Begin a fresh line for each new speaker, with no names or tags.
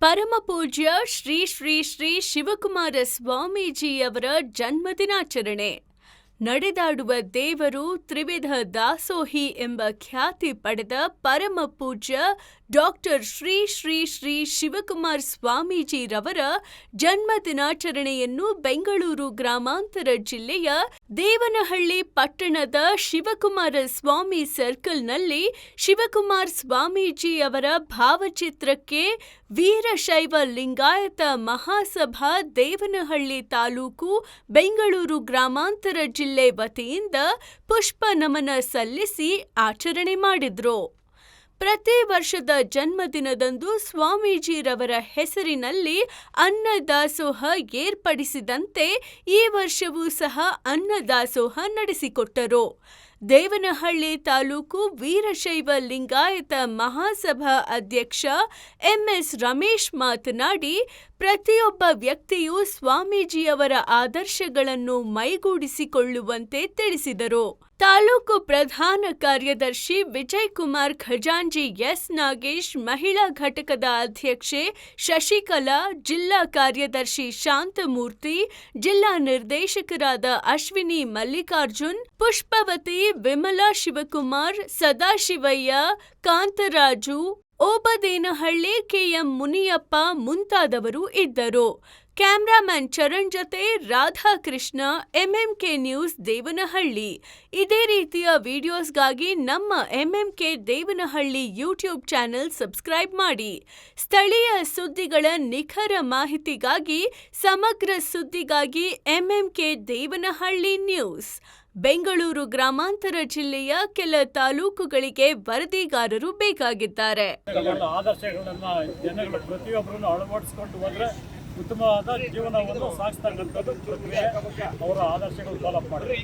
ಪರಮ ಪೂಜ್ಯ ಶ್ರೀ ಶ್ರೀ ಶ್ರೀ ಶಿವಕುಮಾರ ಸ್ವಾಮೀಜಿಯವರ ಜನ್ಮದಿನಾಚರಣೆ. ನಡೆದಾಡುವ ದೇವರು ತ್ರಿವಿಧ ದಾಸೋಹಿ ಎಂಬ ಖ್ಯಾತಿ ಪಡೆದ ಪರಮ ಪೂಜ್ಯ ಡಾಕ್ಟರ್ ಶ್ರೀ ಶ್ರೀ ಶ್ರೀ ಶಿವಕುಮಾರ್ ಸ್ವಾಮೀಜಿರವರ ಜನ್ಮದಿನಾಚರಣೆಯನ್ನು ಬೆಂಗಳೂರು ಗ್ರಾಮಾಂತರ ಜಿಲ್ಲೆಯ ದೇವನಹಳ್ಳಿ ಪಟ್ಟಣದ ಶಿವಕುಮಾರ ಸ್ವಾಮಿ ಸರ್ಕಲ್ನಲ್ಲಿ ಶಿವಕುಮಾರ್ ಸ್ವಾಮೀಜಿ ಅವರ ಭಾವಚಿತ್ರಕ್ಕೆ ವೀರಶೈವ ಲಿಂಗಾಯತ ಮಹಾಸಭಾ ದೇವನಹಳ್ಳಿ ತಾಲೂಕು, ಬೆಂಗಳೂರು ಗ್ರಾಮಾಂತರ ಜಿಲ್ಲೆ ವತಿಯಿಂದ ಪುಷ್ಪ ನಮನ ಸಲ್ಲಿಸಿ ಆಚರಣೆ ಮಾಡಿದ್ರು. ಪ್ರತಿ ವರ್ಷದ ಜನ್ಮದಿನದಂದು ಸ್ವಾಮೀಜಿರವರ ಹೆಸರಿನಲ್ಲಿ ಅನ್ನದಾಸೋಹ ಏರ್ಪಡಿಸಿದಂತೆ ಈ ವರ್ಷವೂ ಸಹ ಅನ್ನದಾಸೋಹ ನಡೆಸಿಕೊಟ್ಟರು. ದೇವನಹಳ್ಳಿ ತಾಲೂಕು ವೀರಶೈವ ಲಿಂಗಾಯತ ಮಹಾಸಭಾ ಅಧ್ಯಕ್ಷ ಎಂಎಸ್ ರಮೇಶ್ ಮಾತನಾಡಿ, ಪ್ರತಿಯೊಬ್ಬ ವ್ಯಕ್ತಿಯು ಸ್ವಾಮೀಜಿಯವರ ಆದರ್ಶಗಳನ್ನು ಮೈಗೂಡಿಸಿಕೊಳ್ಳುವಂತೆ ತಿಳಿಸಿದರು. ತಾಲೂಕು ಪ್ರಧಾನ ಕಾರ್ಯದರ್ಶಿ ವಿಜಯ್ ಕುಮಾರ್ ಖಜಾಂಜಿ ಎಸ್ ನಾಗೇಶ್, ಮಹಿಳಾ ಘಟಕದ ಅಧ್ಯಕ್ಷೆ ಶಶಿಕಲಾ, ಜಿಲ್ಲಾ ಕಾರ್ಯದರ್ಶಿ ಶಾಂತಮೂರ್ತಿ, ಜಿಲ್ಲಾ ನಿರ್ದೇಶಕರಾದ ಅಶ್ವಿನಿ ಮಲ್ಲಿಕಾರ್ಜುನ್, ಪುಷ್ಪವತಿ ವಿಮಲಾ ಶಿವಕುಮಾರ್ ಸದಾಶಿವಯ್ಯ ಕಾಂತರಾಜು ಓಬದೇನಹಳ್ಳಿ ಕೆಎಂ ಮುನಿಯಪ್ಪ ಮುಂತಾದವರು ಇದ್ದರು. ಕ್ಯಾಮ್ರಾಮನ್ ಚರಣ್ ಜೊತೆ ರಾಧಾಕೃಷ್ಣ ಎಂಎಂಕೆ ನ್ಯೂಸ್ ದೇವನಹಳ್ಳಿ. ಇದೇ ರೀತಿಯ ವಿಡಿಯೋಸ್ಗಾಗಿ ನಮ್ಮ MMK Devanahalli YouTube channel subscribe ಮಾಡಿ. ಸ್ಥಳೀಯ ಸುದ್ದಿಗಳ ನಿಖರ ಮಾಹಿತಿಗಾಗಿ, ಸಮಗ್ರ ಸುದ್ದಿಗಾಗಿ ಎಂಎಂಕೆ ದೇವನಹಳ್ಳಿ ನ್ಯೂಸ್ ಬೆಂಗಳೂರು ಗ್ರಾಮಾಂತರ ಜಿಲ್ಲೆಯ ಕೆಲ ತಾಲೂಕುಗಳಿಗೆ ವರದಿಗಾರರು ಬೇಕಾಗಿದ್ದಾರೆ.
ಉತ್ತಮವಾದ ಜೀವನವನ್ನು ಸಾಗಿಸ್ತಕ್ಕಂಥದ್ದು ಪ್ರಕ್ರಿಯೆ ಅವರ ಆದರ್ಶಗಳು ಫಾಲೋಅಪ್ ಮಾಡಿ